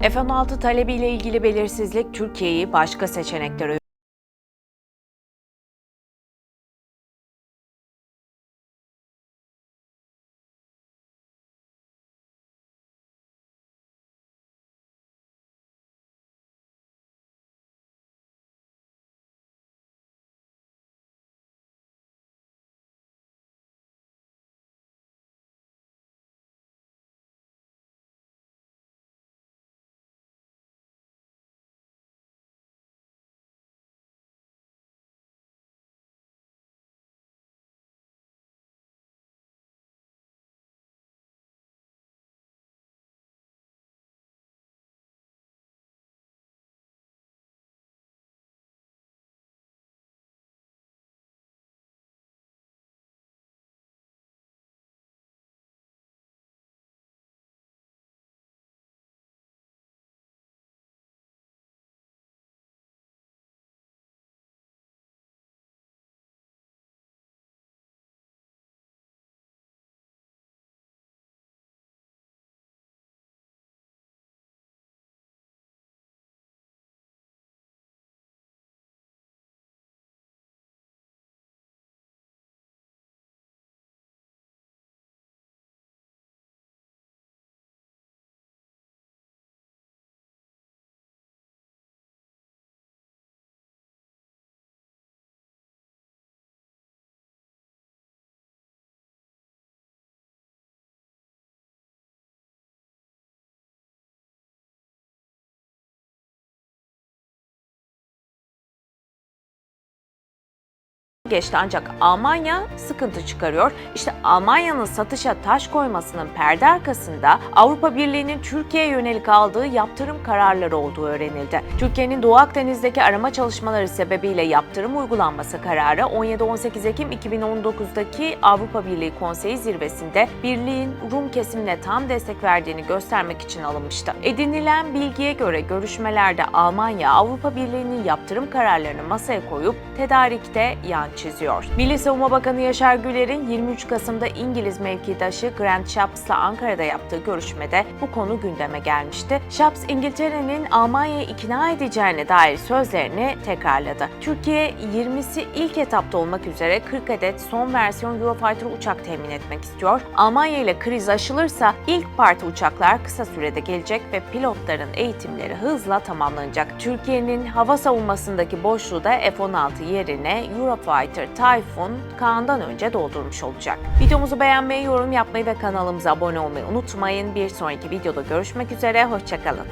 F-16 talebiyle ilgili belirsizlik Türkiye'yi başka seçeneklere geçti ancak Almanya sıkıntı çıkarıyor. İşte Almanya'nın satışa taş koymasının perde arkasında Avrupa Birliği'nin Türkiye'ye yönelik aldığı yaptırım kararları olduğu öğrenildi. Türkiye'nin Doğu Akdeniz'deki arama çalışmaları sebebiyle yaptırım uygulanması kararı 17-18 Ekim 2019'daki Avrupa Birliği Konseyi zirvesinde birliğin Rum kesimine tam destek verdiğini göstermek için alınmıştı. Edinilen bilgiye göre görüşmelerde Almanya Avrupa Birliği'nin yaptırım kararlarını masaya koyup tedarikte yan çiziyor. Milli Savunma Bakanı Yaşar Güler'in 23 Kasım'da İngiliz mevkidaşı Grant Shaps'la Ankara'da yaptığı görüşmede bu konu gündeme gelmişti. Shaps, İngiltere'nin Almanya'yı ikna edeceğine dair sözlerini tekrarladı. Türkiye 20'si ilk etapta olmak üzere 40 adet son versiyon Eurofighter uçak temin etmek istiyor. Almanya ile kriz aşılırsa ilk parti uçaklar kısa sürede gelecek ve pilotların eğitimleri hızla tamamlanacak. Türkiye'nin hava savunmasındaki boşluğu da F-16 yerine Eurofighter Typhoon Kaan'dan önce doldurmuş olacak. Videomuzu beğenmeyi, yorum yapmayı ve kanalımıza abone olmayı unutmayın. Bir sonraki videoda görüşmek üzere, hoşçakalın.